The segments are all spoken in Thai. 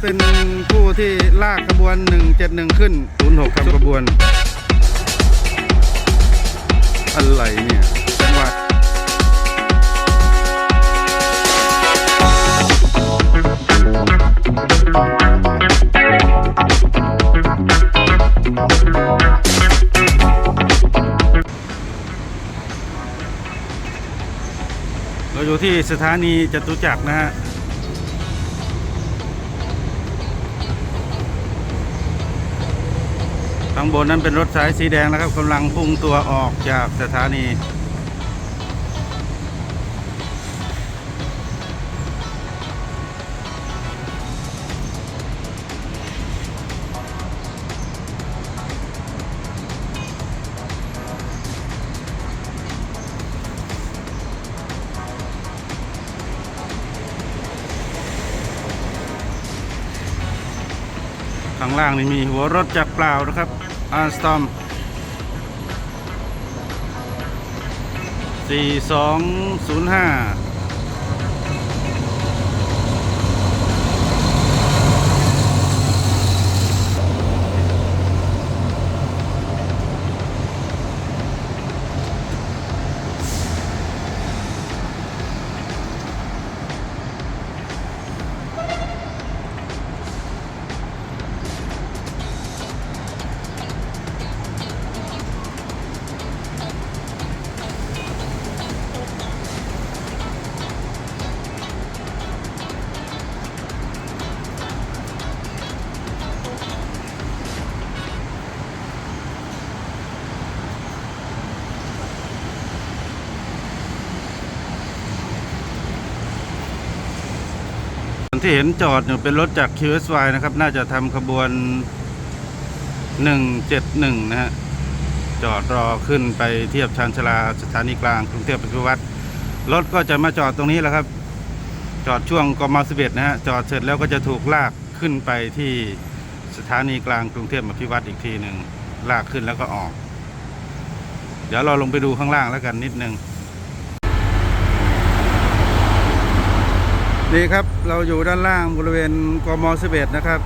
เป็นผู้ที่ลากขบวน 171 ขึ้น 06ทำขบวน อะไรเนี่ยจังหวัดเราอยู่ที่สถานีจตุจักรนะฮะ ข้างบนนั้นเป็นรถสายสีแดงนะครับกำลังพุ่งตัวออกจากสถานี ข้างล่างนี่มีหัวรถจักรเปล่านะครับอาร์สตอม4205 ที่เห็นจอดอยู่เป็นรถจาก QSY นะครับ น่าจะทำขบวน 171 นะฮะ จอดรอขึ้นไปเทียบชานชาลาสถานีกลางกรุงเทพปฏิวัติรถก็จะมาจอดตรงนี้แหละครับ จอดช่วงกม11นะฮะ จอดเสร็จแล้วก็จะถูกลากขึ้นไปที่สถานีกลางกรุงเทพอภิวัตอีกทีหนึ่งลากขึ้นแล้วก็ออก เดี๋ยวเราลงไปดูข้างล่างแล้วกันนิดนึง นี่ครับ เราอยู่ด้านล่างบริเวณกม 11 นะครับ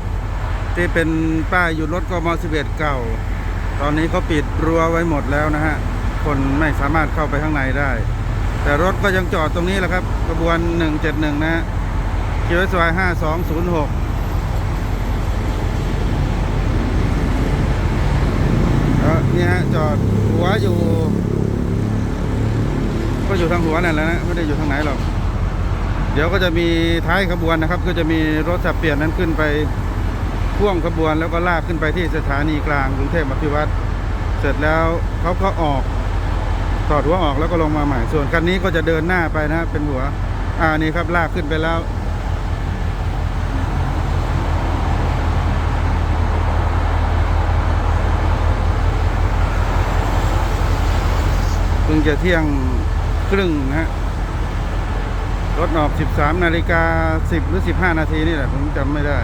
ที่เป็นป้ายหยุดรถกม 11 เก่า ตอนนี้เขาปิดรั้วไว้หมดแล้วนะฮะ คนไม่สามารถเข้าไปข้างในได้ แต่รถก็ยังจอดตรงนี้แหละครับกระบวน 171 นะฮะเกียวซอย5206นี่ฮะจอดหัวอยู่ ก็อยู่ทางหัวนั่นแหละนะ ไม่ได้อยู่ทางไหนหรอก เดี๋ยวก็จะมีท้ายขบวนนะครับ ก็จะมีรถสับเปลี่ยนนั้นขึ้นไปพ่วงขบวนแล้วก็ลากขึ้นไปที่สถานีกลางกรุงเทพอภิวัตรเสร็จแล้วเขาก็ออกถอดหัวออกแล้วก็ลงมาใหม่ ส่วนคันนี้ก็จะเดินหน้าไปนะเป็นหัว อ่านี่ครับลากขึ้นไปแล้วเพิ่งจะเที่ยงครึ่งนะฮะ รถออก 13 นาฬิกา 10 หรือ 15 นาทีนี่แหละ ผมจำไม่ได้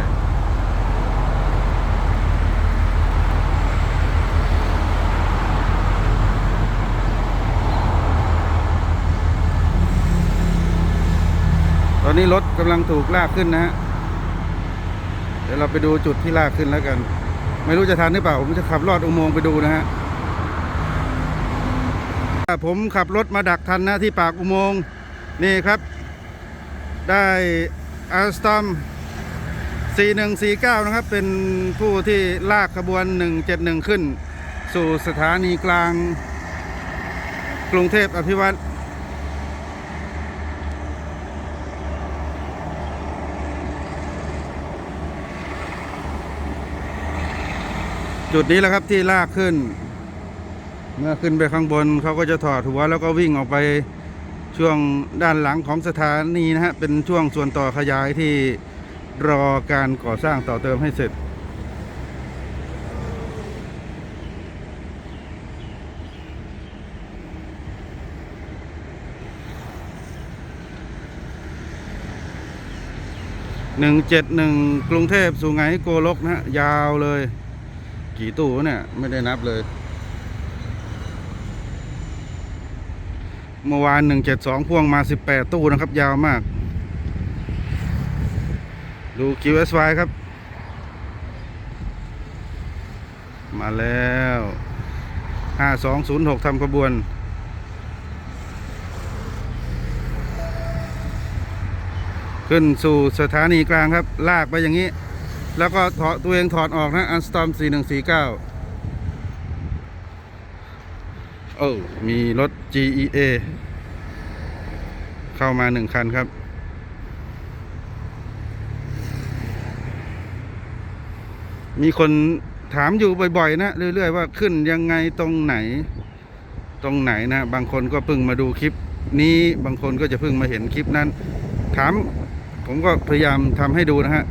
ตอนนี้รถกำลังถูกลากขึ้นนะฮะ เดี๋ยวเราไปดูจุดที่ลากขึ้นแล้วกัน ไม่รู้จะทันหรือเปล่า ผมจะขับลอดอุโมงค์ไปดูนะฮะ ผมขับรถมาดักทันนะที่ปากอุโมงค์นี่ครับ ได้อัลสตอม4149 นะครับ เป็นผู้ที่ลากขบวน 171 ขึ้น สู่สถานีกลาง กรุงเทพอภิวัตรจุดนี้แหละครับที่ลากขึ้น เมื่อขึ้นไปข้างบนเขาก็จะถอดหัวแล้วก็วิ่งออกไป ช่วงด้านหลังของสถานีนะฮะ เป็นช่วงส่วนต่อขยายที่รอการก่อสร้างต่อเติมให้เสร็จ หนึ่งเจ็ดหนึ่งกรุงเทพสุไหงโกลกนะฮะ ยาวเลย กี่ตู้เนี่ย ไม่ได้นับเลย เมื่อวานหนึ่งเจ็ดสองพ่วงมาสิบแปดตู้นะครับ ยาวมาก ดู QSY ครับ มาแล้วห้าสองศูนย์หกทำขบวนขึ้นสู่สถานีกลางครับ ลากไปอย่างนี้ แล้วก็ถอดตัวเองถอดออกนะอันสตอมสี่หนึ่งสี่เก้า เออมีรถ GEA เข้ามาหนึ่งคันครับ มีคนถามอยู่บ่อยๆ นะ เรื่อยๆ ว่าขึ้นยังไงตรงไหน ตรงไหนนะ บางคนก็เพิ่งมาดูคลิปนี้บางคนก็จะเพิ่งมาเห็นคลิปนั้น ถามผมก็พยายามทำให้ดูนะฮะ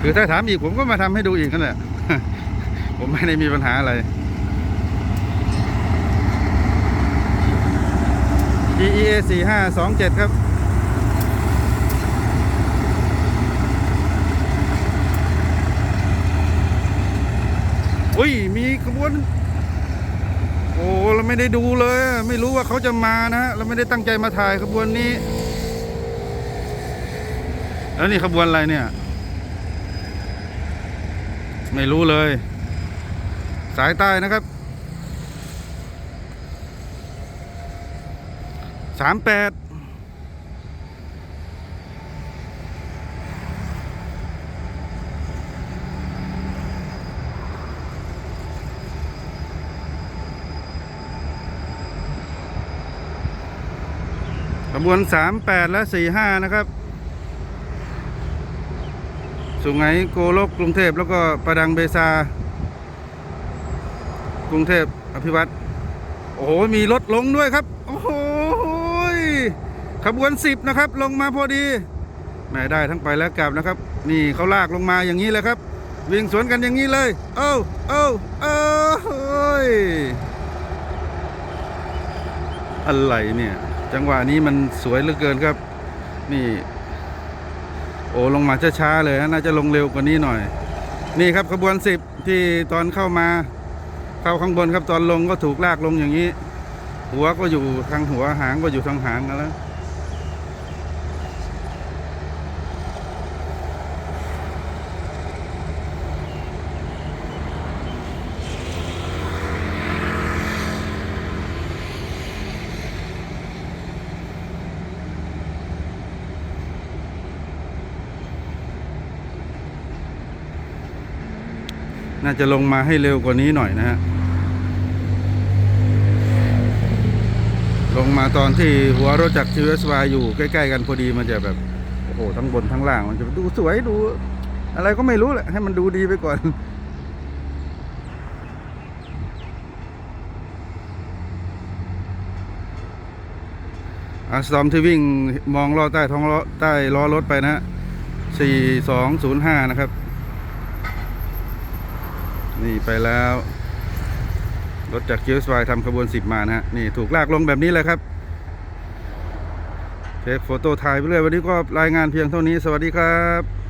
คือถ้าถามอีกผมก็มาทำให้ดูอีกนั่นแหละ ผมไม่ได้มีปัญหาอะไร GEA 4527 ครับอุ้ย มีขบวน โอ้เราไม่ได้ดูเลย ไม่รู้ว่าเขาจะมานะ เราไม่ได้ตั้งใจมาถ่ายขบวนนี้ แล้วนี่ขบวนอะไรเนี่ย ไม่รู้เลย สายใต้นะครับสามแปดขบวนสามแปดและสี่ห้านะครับ สุไหงโกลกกรุงเทพแล้วก็ประดังเบซา กรุงเทพอภิวัตรโอ้โห มีรถลงด้วยครับ โอ้โหขบวนสิบนะครับ ลงมาพอดีแม่ได้ทั้งไปและกลับนะครับ นี่เขาลากลงมาอย่างนี้เลยครับ วิ่งสวนกันอย่างนี้เลย เอ้าเอ้าเอ้าโอ้ยอะไรเนี่ย จังหวะนี้มันสวยเหลือเกินครับ นี่ โอ้ลงมาช้าๆเลยน่าจะลงเร็วกว่านี้หน่อย นี่ครับขบวนสิบที่ตอนเข้ามา เข้าข้างบนครับตอนลงก็ถูกลากลงอย่างนี้ หัวก็อยู่ทางหัวหางก็อยู่ทางหางกันแล้วน่าจะลงมาให้เร็วกว่านี้หน่อยนะฮะ ลงมาตอนที่หัวรถจากทีวสวาอยู่ใกล้ ๆ กันพอดีมันจะแบบโอ้โหทั้งบนทั้งล่างมันจะดูสวยดู อะไรก็ไม่รู้แหละให้มันดูดีไปก่อนอาสตอมที่วิ่งมองล้อใต้ท้องล้อใต้ล้อรถไปนะฮะ4205นะครับ นี่ไปแล้ว รถจากเกียวสวายทำขบวนสิบมานะฮะนี่ถูกลากลงแบบนี้เลยครับเทคโฟโต้ถ่ายไปเรื่อยวันนี้ก็รายงานเพียงเท่านี้สวัสดีครับ